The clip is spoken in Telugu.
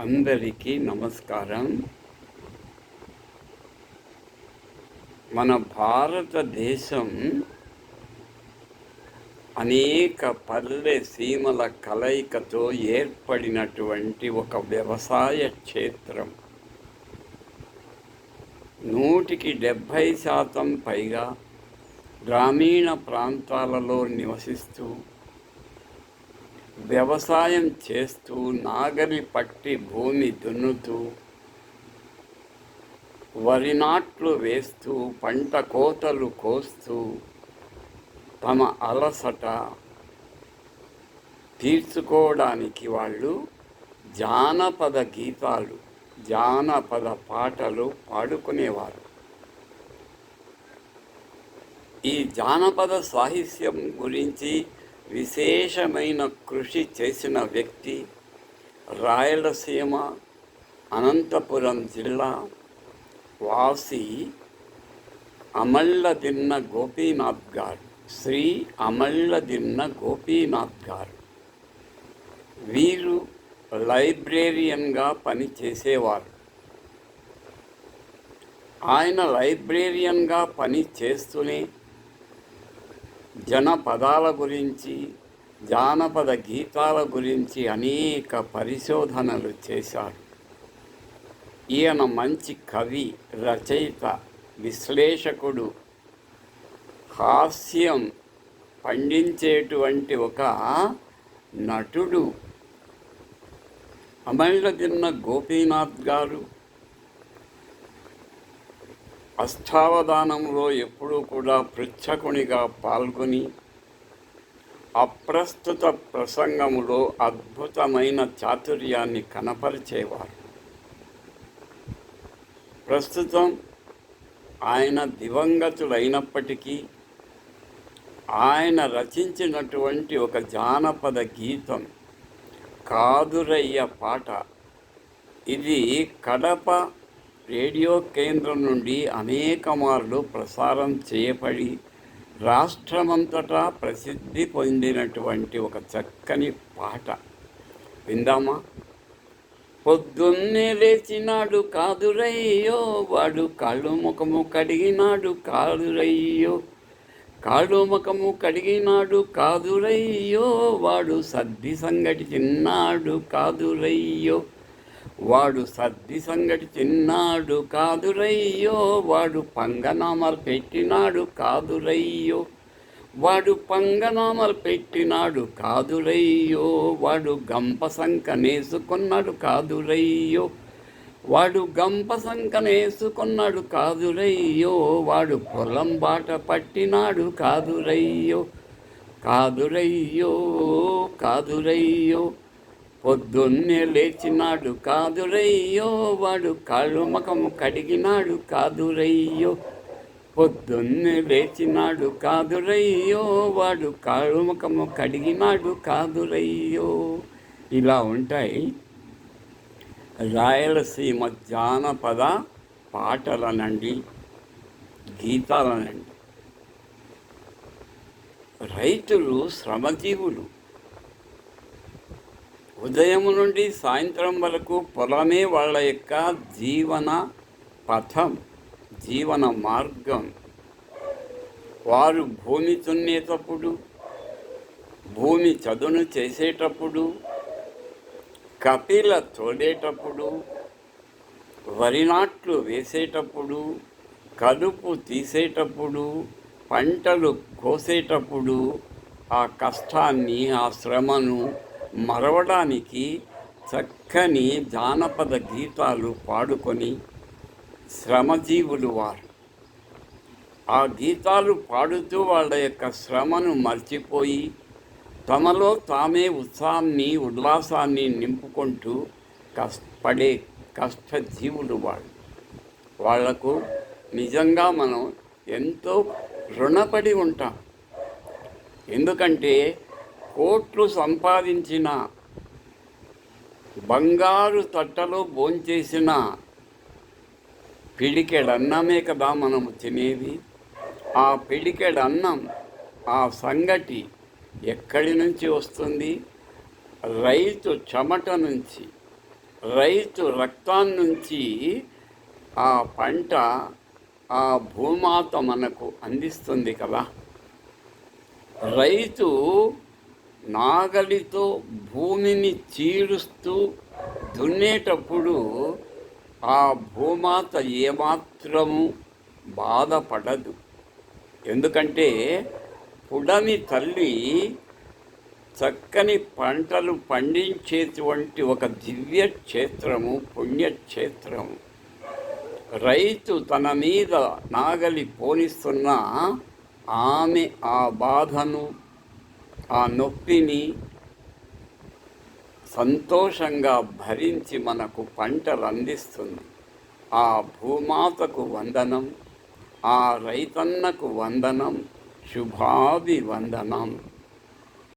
అందరికీ నమస్కారం. మన భారతదేశం అనేక పల్లె సీమల కలయికతో ఏర్పడినటువంటి ఒక వ్యవసాయ క్షేత్రం. నూటికి డెబ్భై శాతం పైగా గ్రామీణ ప్రాంతాలలో నివసిస్తూ వ్యవసాయం చేస్తూ నాగలి పట్టి భూమి దున్నుతూ వరి నాట్లు వేస్తూ పంట కోతలు కోస్తూ తమ అలసట తీర్చుకోవడానికి వాళ్ళు జానపద గీతాలు జానపద పాటలు పాడుకునేవారు. ఈ జానపద సాహిత్యం గురించి విశేషమైన కృషి చేసిన వ్యక్తి రాయలసీమ అనంతపురం జిల్లా వాసి అమళ్ళదిన్న గోపీనాథ్ గారు. శ్రీ అమళ్ళదిన్న గోపీనాథ్ గారు. వీరు లైబ్రేరియన్గా పనిచేసేవారు. ఆయన లైబ్రేరియన్గా పని చేస్తూనే జనపదాల గురించి జానపద గీతాల గురించి అనేక పరిశోధనలు చేశారు. ఈయన మంచి కవి రచయిత విశ్లేషకుడు. హాస్యం పండించేటువంటి ఒక నటుడు. అమళ్ళదిన్న గోపీనాథ్ గారు అష్టావధానంలో ఎప్పుడూ కూడా పృచ్ఛకునిగా పాల్గొని అప్రస్తుత ప్రసంగములో అద్భుతమైన చాతుర్యాన్ని కనపరిచేవారు. ప్రస్తుతం ఆయన దివంగతులైనప్పటికీ ఆయన రచించినటువంటి ఒక జానపద గీతం కాదురయ్య పాట. ఇది కడప రేడియో కేంద్రం నుండి అనేక మార్లు ప్రసారం చేయబడి రాష్ట్రమంతటా ప్రసిద్ధి పొందినటువంటి ఒక చక్కని పాట. విందామా? పొద్దున్నే లేచినాడు కాదురయ్యో వాడు కాళ్ళు ముఖము కడిగినాడు కాదురయ్యో. కాళ్ళు ముఖము కడిగినాడు కాదురయ్యో వాడు సద్ది సంగటి తిన్నాడు కాదురయ్యో. వాడు సద్ది సంగటి తిన్నాడు కాదురయ్యో వాడు పంగనామాలు పెట్టినాడు కాదురయ్యో. వాడు పంగనామాలు పెట్టినాడు కాదురయ్యో వాడు గంప సంకనేసుకున్నాడు కాదురయ్యో. వాడు గంప సంకనేసుకున్నాడు కాదురయ్యో వాడు పొలం బాట పట్టినాడు కాదురయ్యో. కాదురయ్యో కాదురయ్యో. పొద్దున్నే లేచినాడు కాదురయ్యో వాడు కాళ్ళు ముఖము కడిగినాడు కాదురయ్యో పొద్దున్నే లేచినాడు కాదురయ్యో వాడు కాళ్ళు ముఖము కడిగినాడు కాదురయ్యో. ఇలా ఉంటాయి రాయలసీమ జానపద పాటలనండి గీతాలనండి. రైతులు శ్రమజీవులు. ఉదయం నుండి సాయంత్రం వరకు పొలమే వాళ్ళ యొక్క జీవన పథం జీవన మార్గం. వారు భూమి దున్నేటప్పుడు భూమి చదును చేసేటప్పుడు కపిల తోడేటప్పుడు వరి నాట్లు వేసేటప్పుడు కలుపు తీసేటప్పుడు పంటలు కోసేటప్పుడు ఆ కష్టాన్ని ఆ శ్రమను మరవడానికి చక్కని జానపద గీతాలు పాడుకొని శ్రమజీవులు వారు. ఆ గీతాలు పాడుతూ వాళ్ళ యొక్క శ్రమను మర్చిపోయి తమలో తామే ఉత్సాహాన్ని ఉల్లాసాన్ని నింపుకుంటూ కష్టపడే కష్టజీవులు వాళ్ళు. వాళ్ళకు నిజంగా మనం ఎంతో రుణపడి ఉంటాం. ఎందుకంటే కోట్లు సంపాదించిన బంగారు తట్టలో భోంచేసిన పిడికెడన్నమే కదా మనము తినేది. ఆ పిడికెడన్నం ఆ సంగటి ఎక్కడి నుంచి వస్తుంది? రైతు చెమట నుంచి రైతు రక్తాన్నించి ఆ పంట ఆ భూమాత మనకు అందిస్తుంది కదా. రైతు నాగలితో భూమిని చీరుస్తూ దున్నేటప్పుడు ఆ భూమాత ఏమాత్రము బాధపడదు. ఎందుకంటే పుడమి తల్లి చక్కని పంటలు పండించేటువంటి ఒక దివ్య క్షేత్రము పుణ్యక్షేత్రము. రైతు తన మీద నాగలి పోనిస్తున్న ఆమె ఆ బాధను ఆ నొప్పిని సంతోషంగా భరించి మనకు పంటలు అందిస్తుంది. ఆ భూమాతకు వందనం ఆ రైతన్నకు వందనం శుభాభివందనం